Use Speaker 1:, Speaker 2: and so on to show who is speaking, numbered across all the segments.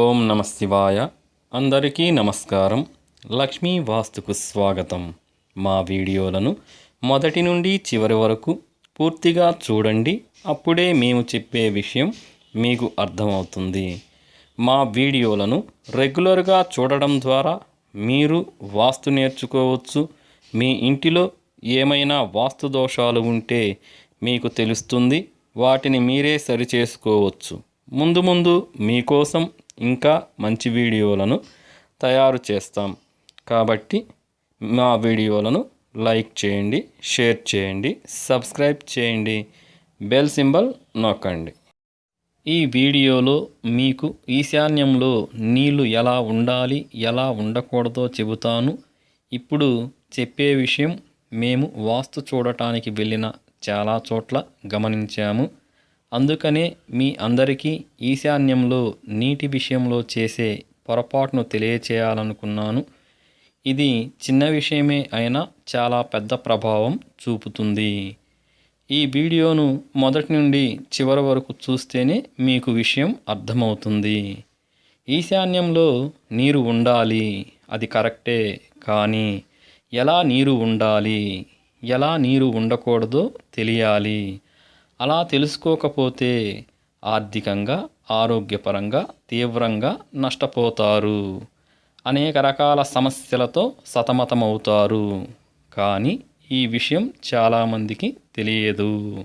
Speaker 1: ఓం నమ శివాయ అందరికీ నమస్కారం. లక్ష్మీ వాస్తుకు స్వాగతం. మా వీడియోలను మొదటి నుండి చివరి వరకు పూర్తిగా చూడండి. అప్పుడే మేము చెప్పే విషయం మీకు అర్థమవుతుంది. మా వీడియోలను రెగ్యులర్గా చూడడం ద్వారా మీరు వాస్తు నేర్చుకోవచ్చు. మీ ఇంటిలో ఏమైనా వాస్తు దోషాలు ఉంటే మీకు తెలుస్తుంది. వాటిని మీరే సరిచేసుకోవచ్చు ముందు ముందు మీకోసం ఇంకా మంచి వీడియోలను తయారు చేస్తాం. కాబట్టి మా వీడియోలను లైక్ చేయండి షేర్ చేయండి సబ్స్క్రైబ్ చేయండి బెల్ సింబల్ నొక్కండి. ఈ వీడియోలో మీకు ఈశాన్యంలో నీళ్ళు ఎలా ఉండాలి ఎలా ఉండకూడదో చెబుతాను. ఇప్పుడు చెప్పే విషయం మేము వాస్తు చూడటానికి వెళ్ళిన చాలా చోట్ల గమనించాము. అందుకనే మీ అందరికీ ఈశాన్యంలో నీటి విషయంలో చేసే పొరపాటును తెలియచేయాలనుకున్నాను. ఇది చిన్న విషయమే అయినా చాలా పెద్ద ప్రభావం చూపుతుంది. ఈ వీడియోను మొదటి నుండి చివరి వరకు చూస్తేనే మీకు విషయం అర్థమవుతుంది. ఈశాన్యంలో నీరు ఉండాలి అది కరెక్టే కానీ ఎలా నీరు ఉండాలి ఎలా నీరు ఉండకూడదో తెలియాలి. అలా తెలుసుకోకపోతే ఆర్థికంగా ఆరోగ్యపరంగా తీవ్రంగా నష్టపోతారు. అనేక రకాల సమస్యలతో సతమతమవుతారు. కానీ ఈ విషయం చాలామందికి తెలియదు.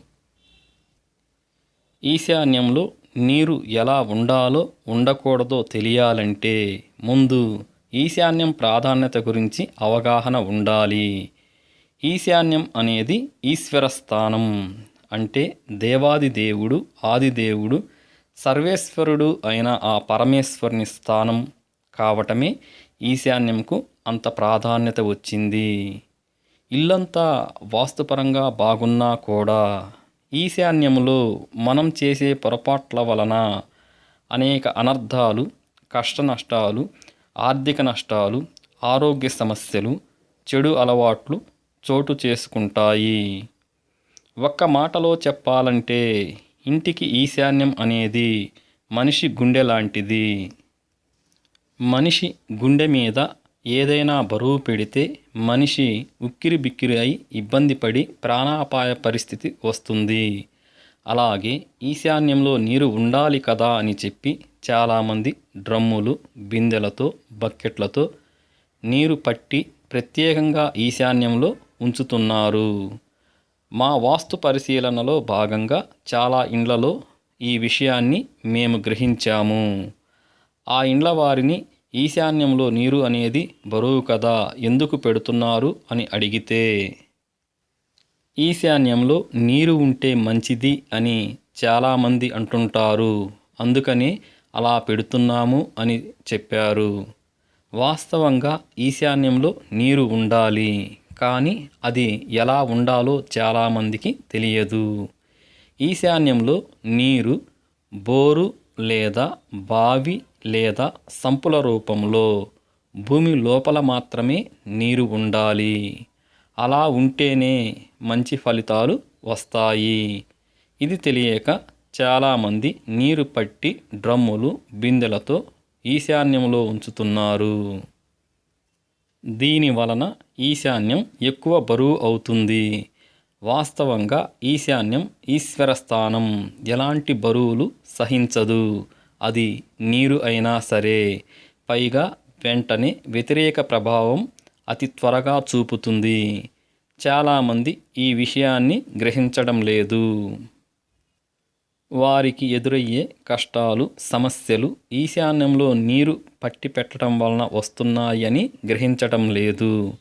Speaker 1: ఈశాన్యంలో నీరు ఎలా ఉండాలో ఉండకూడదో తెలియాలంటే ముందు ఈశాన్యం ప్రాధాన్యత గురించి అవగాహన ఉండాలి. ఈశాన్యం అనేది ఈశ్వర స్థానం అంటే దేవాది దేవుడు ఆదిదేవుడు సర్వేశ్వరుడు అయిన ఆ పరమేశ్వరుని స్థానం కావటమే ఈశాన్యంకు అంత ప్రాధాన్యత వచ్చింది. ఇల్లంతా వాస్తుపరంగా బాగున్నా కూడా ఈశాన్యంలో మనం చేసే పొరపాట్ల వలన అనేక అనర్థాలు కష్ట నష్టాలు ఆర్థిక నష్టాలు ఆరోగ్య సమస్యలు చెడు అలవాట్లు చోటు చేసుకుంటాయి. ఒక్క మాటలో చెప్పాలంటే ఇంటికి ఈశాన్యం అనేది మనిషి గుండె లాంటిది. మనిషి గుండె మీద ఏదైనా బరువు పెడితే మనిషి ఉక్కిరి బిక్కిరి అయి ఇబ్బంది పడి ప్రాణాపాయ పరిస్థితి వస్తుంది. అలాగే ఈశాన్యంలో నీరు ఉండాలి కదా అని చెప్పి చాలామంది డ్రమ్ములు బిందెలతో బకెట్లతో నీరు పట్టి ప్రత్యేకంగా ఈశాన్యంలో ఉంచుతున్నారు. మా వాస్తు పరిశీలనలో భాగంగా చాలా ఇండ్లలో ఈ విషయాన్ని మేము గ్రహించాము. ఆ ఇండ్ల వారిని ఈశాన్యంలో నీరు అనేది బరువు కదా ఎందుకు పెడుతున్నారు అని అడిగితే ఈశాన్యంలో నీరు ఉంటే మంచిది అని చాలామంది అంటుంటారు. అందుకని అలా పెడుతున్నాము అని చెప్పారు. వాస్తవంగా ఈశాన్యంలో నీరు ఉండాలి. కానీ అది ఎలా ఉండాలో చాలామందికి తెలియదు. ఈశాన్యంలో నీరు బోరు లేదా బావి లేదా సంపుల రూపంలో భూమి లోపల మాత్రమే నీరు ఉండాలి. అలా ఉంటేనే మంచి ఫలితాలు వస్తాయి. ఇది తెలియక చాలామంది నీరు పట్టి డ్రమ్ములు బిందెలతో ఈశాన్యంలో ఉంచుతున్నారు. దీని వలన ఈశాన్యం ఎక్కువ బరువు అవుతుంది. వాస్తవంగా ఈశాన్యం ఈశ్వర స్థానం. ఎలాంటి బరువులు సహించదు. అది నీరు అయినా సరే. పైగా వెంటనే వ్యతిరేక ప్రభావం అతి త్వరగా చూపుతుంది. చాలామంది ఈ విషయాన్ని గ్రహించడం లేదు. వారికి ఎదురయ్యే కష్టాలు సమస్యలు ఈశాన్యంలో నీరు పట్టి పెట్టడం వలన వస్తున్నాయని గ్రహించటం లేదు.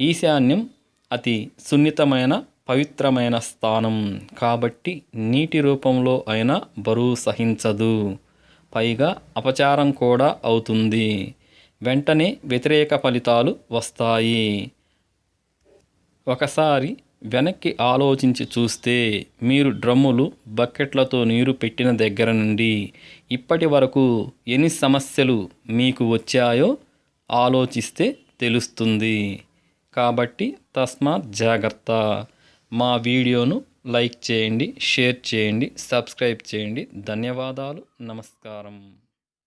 Speaker 1: ఈశాన్యం అతి సున్నితమైన పవిత్రమైన స్థానం. కాబట్టి నీటి రూపంలో అయినా బరువు సహించదు. పైగా అపచారం కూడా అవుతుంది. వెంటనే వ్యతిరేక ఫలితాలు వస్తాయి. ఒకసారి వెనక్కి ఆలోచించి చూస్తే మీరు డ్రమ్ములు బకెట్లతో నీరు పెట్టిన దగ్గర నుండి ఇప్పటి వరకు ఎన్ని సమస్యలు మీకు వచ్చాయో ఆలోచిస్తే తెలుస్తుంది. కాబట్టి తస్మాత్ జాగ్రత్త. మా వీడియోను లైక్ చేయండి షేర్ చేయండి సబ్స్క్రైబ్ చేయండి. ధన్యవాదాలు నమస్కారం.